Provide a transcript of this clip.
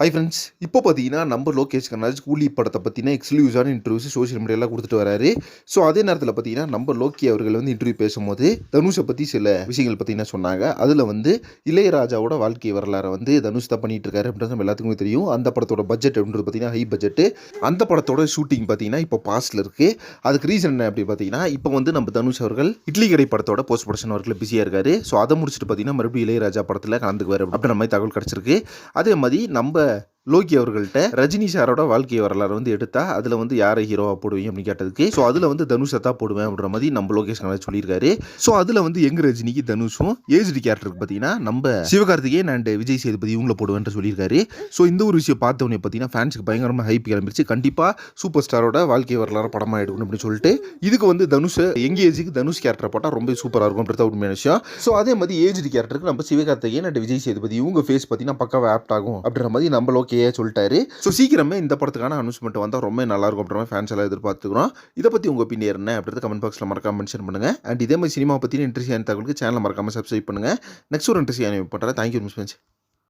Hi friends இப்போ பார்த்தீங்கன்னா நம்ம லோகேஷ் கண்ணாஜ் கூலி படத்தை பற்றின எக்ஸ்க்ளூசிவான இன்டர்வியூஸ் சோஷியல் மீடியாவில் கொடுத்துட்டு வராரு. ஸோ அதே நேரத்தில் பார்த்தீங்கன்னா நம்ம லோக்கி அவர்கள் வந்து இன்டர்வியூ பேசும்போது தனுஷை பற்றி சில விஷயங்கள் பார்த்தீங்கன்னா சொன்னாங்க? அதில் வந்து இளையராஜாவோட வாழ்க்கை வரலாறை வந்து தனுஷ் தான் பண்ணிட்டு இருக்காரு அப்படின்றது நம்ம எல்லாத்துக்குமே தெரியும். அந்த படத்தோட பட்ஜெட் அப்படின்றது பார்த்தீங்கன்னா ஹை பட்ஜெட் அந்த படத்தோட ஷூட்டிங் பார்த்தீங்கன்னா இப்போ பாஸ்டில் இருக்குது அதுக்கு ரீசன் என்ன அப்படி பார்த்தீங்கன்னா இப்போ வந்து நம்ம தனுஷ் அவர்கள் இட்லி கடை படத்தோட போஸ்ட் ப்ரொடக்ஷன் ஒர்க்கில் பிஸியாக இருக்காரு. ஸோ அதை முடிச்சுட்டு பார்த்தீங்கன்னா மறுபடியும் இளையராஜா படத்தில் கலந்துக்குவார் அப்படின்ற மாதிரி தகவல் கிடச்சிருக்கு. அதே மாதிரி நம்ம லோகி அவர்கள்ட்ட ரஜினி சாரோட வாழ்க்கை வரலாறு வந்து எடுத்தா அதில் வந்து யாரை ஹீரோவாக போடுவீங்க அப்படின்னு கேட்டதுக்கு ஸோ அதில் வந்து தனுஷை தான் போடுவேன் அப்படின்ற மாதிரி நம்ம லோகேஷ் கனகராஜ் சொல்லியிருக்காரு. ஸோ அதில் வந்து எங்க ரஜினிக்கு தனுஷும் ஏஜ்டி கேரக்டருக்கு பார்த்தீங்கன்னா நம்ம சிவகார்த்திகேயன் அண்ட் விஜய் சேதுபதி இவங்கள போடுவேன் சொல்லியிருக்காரு. ஸோ இந்த ஒரு விஷயம் பார்த்தவனே பார்த்தீங்கன்னா ஃபேன்ஸுக்கு பயங்கரமாக ஹைப் கிளம்பிருச்சு. கண்டிப்பாக சூப்பர் ஸ்டாரோட வாழ்க்கை வரலாறு படமாக எடுக்கணும் அப்படின்னு சொல்லிட்டு இதுக்கு வந்து தனுஷ் எங்க ஏஜுக்கு தனுஷ் கேரக்டர் போட்டால் ரொம்ப சூப்பராக இருக்கும் அப்படின்றத உண்மையான விஷயம். ஸோ அதே மாதிரி ஏஜ்டி கேரக்டருக்கு நம்ம சிவகார்த்திகேயன் அண்ட் விஜய் சேதுபதி இவங்க ஃபேஸ் பார்த்தீங்கன்னா பக்காவாக ஆப்ட் ஆகும் அப்படின்ற மாதிரி நம்ம லோகே சொல்லிட்டாரு. ஸோ சீக்கிரமே இந்த படத்துக்கான அனௌன்ஸ்மெண்ட் வந்தால் ரொம்ப நல்லாயிருக்கும் அப்படின்ற மாதிரி ஃபேன்ஸ் எல்லாம் எதிர்பார்த்துக்கிறோம். இதை பற்றி உங்கள் ஒப்பீனியர் என்ன அப்படின்றத கமெண்ட் பாக்ஸில் மறக்காம மென்ஷன் பண்ணுங்கள் அண்ட் இதே மாதிரி சினிமா பற்றி இன்ட்ரெஸ்ட் தகவலுக்கு சேனலை மறக்காமல் சப்ஸ்கிரைப் பண்ணுங்கள் நெக்ஸ்ட் ஒரு இன்ட்ரெஸ்ட் பண்ணுறேன் தேங்க்யூ மிஸ்